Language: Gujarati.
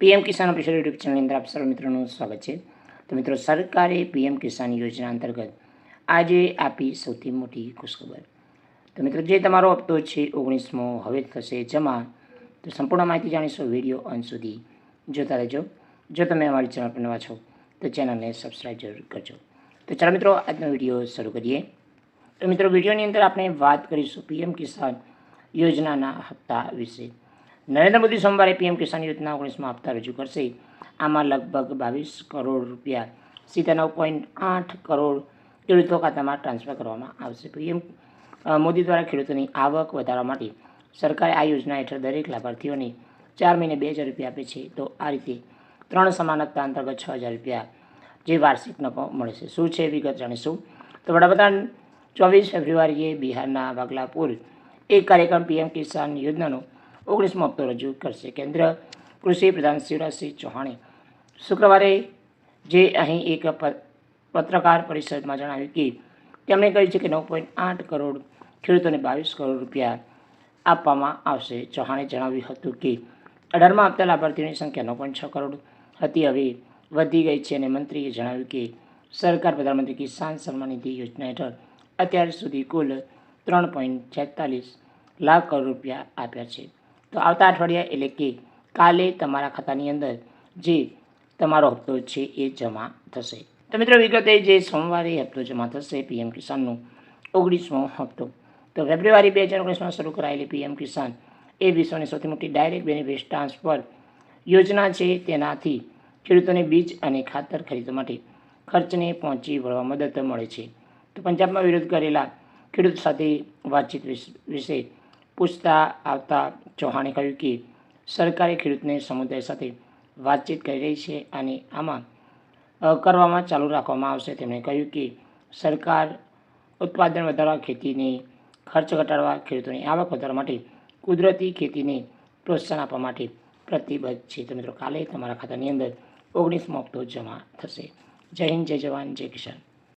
પીએમ કિસાન ઓફિશિયલ યુટ્યુબ ચેનલની અંદર આપ સર્વ મિત્રોનું સ્વાગત છે. તો મિત્રો, સરકારે પીએમ કિસાન યોજના અંતર્ગત આજે આપી સૌથી મોટી ખુશખબર. તો મિત્રો, જે તમારો હપ્તો છે ઓગણીસમો, હવે થશે જમા. તો સંપૂર્ણ માહિતી જાણીશું વીડિયો અંત સુધી જોતા રહેજો. જો તમે અમારી ચેનલ પર નવા છો, તો ચેનલને સબસ્ક્રાઈબ જરૂર કરજો. તો ચાલો મિત્રો, આજનો વીડિયો શરૂ કરીએ. તો મિત્રો, વિડીયોની અંદર આપણે વાત કરીશું પીએમ કિસાન યોજનાના હપ્તા વિશે. નરેન્દ્ર મોદી સોમવારે પીએમ કિસાન યોજના ઓગણીસમાં હપ્તા રજૂ કરશે. આમાં લગભગ બાવીસ કરોડ રૂપિયા નવ પોઈન્ટ આઠ કરોડ ખેડૂતો ખાતામાં ટ્રાન્સફર કરવામાં આવશે. પીએમ મોદી દ્વારા ખેડૂતોની આવક વધારવા માટે સરકારે આ યોજના હેઠળ દરેક લાભાર્થીઓને ચાર મહિને બે હજાર રૂપિયા આપે છે. તો આ રીતે ત્રણ સમાન અંતર્ગત છ હજાર રૂપિયા જે વાર્ષિક નફો મળે છે શું છે વિગત જાણીશું? તો વડાપ્રધાન ચોવીસ ફેબ્રુઆરીએ બિહારના બાગલાપુર એક કાર્યક્રમ પીએમ કિસાન યોજનાનો ઓગણીસમો હપ્તો રજૂ કરશે. કેન્દ્ર કૃષિ પ્રધાન શિવરાજસિંહ ચૌહાણે શુક્રવારે જે અહીં એક પત્રકાર પરિષદમાં જણાવ્યું કે તેમણે કહ્યું છે કે નવ પોઈન્ટ આઠ કરોડ ખેડૂતોને બાવીસ કરોડ રૂપિયા આપવામાં આવશે. ચૌહાણે જણાવ્યું હતું કે અઢારમાં આપતા લાભાર્થીઓની સંખ્યા નવ પોઈન્ટ છ કરોડ હતી. હવે વધી ગઈ છે અને મંત્રીએ જણાવ્યું કે સરકાર પ્રધાનમંત્રી કિસાન સન્માન નિધિ યોજના હેઠળ અત્યાર સુધી કુલ ત્રણ પોઈન્ટ છેતાલીસ લાખ કરોડ રૂપિયા આપ્યા છે. તો આવતા અઠવાડિયા એટલે કે કાલે તમારા ખાતાની અંદર જે તમારો હપ્તો છે એ જમા થશે. તો મિત્રો, વિગતે જે સોમવારે હપ્તો જમા થશે, પીએમ કિસાનનો ઓગણીસમો હપ્તો. તો ફેબ્રુઆરી બે હજાર ઓગણીસમાં શરૂ કરાયેલી પીએમ કિસાન એ વિશ્વની સૌથી મોટી ડાયરેક્ટ બેનિફિટ ટ્રાન્સફર યોજના છે. તેનાથી ખેડૂતોને બીજ અને ખાતર ખરીદવા માટે ખર્ચને પહોંચી વળવા મદદ મળે છે. તો પંજાબમાં વિરોધ કરેલા ખેડૂત સાથે વાતચીત વિશ- પૂછતા આવતા ચૌહાણે કહ્યું કે, સરકારે ખેડૂતને સમુદાય સાથે વાતચીત કરી રહી છે અને આમાં કરવામાં ચાલુ રાખવામાં આવશે. તેમણે કહ્યું કે, સરકાર ઉત્પાદન વધારવા, ખેતીની ખર્ચ ઘટાડવા, ખેડૂતોની આવક વધારવા માટે કુદરતી ખેતીને પ્રોત્સાહન આપવા માટે પ્રતિબદ્ધ છે. તો મિત્રો, કાલે તમારા ખાતાની અંદર ઓગણીસમો હપ્તો જમા થશે. જય હિન્દ, જય જવાન, જય કિસાન.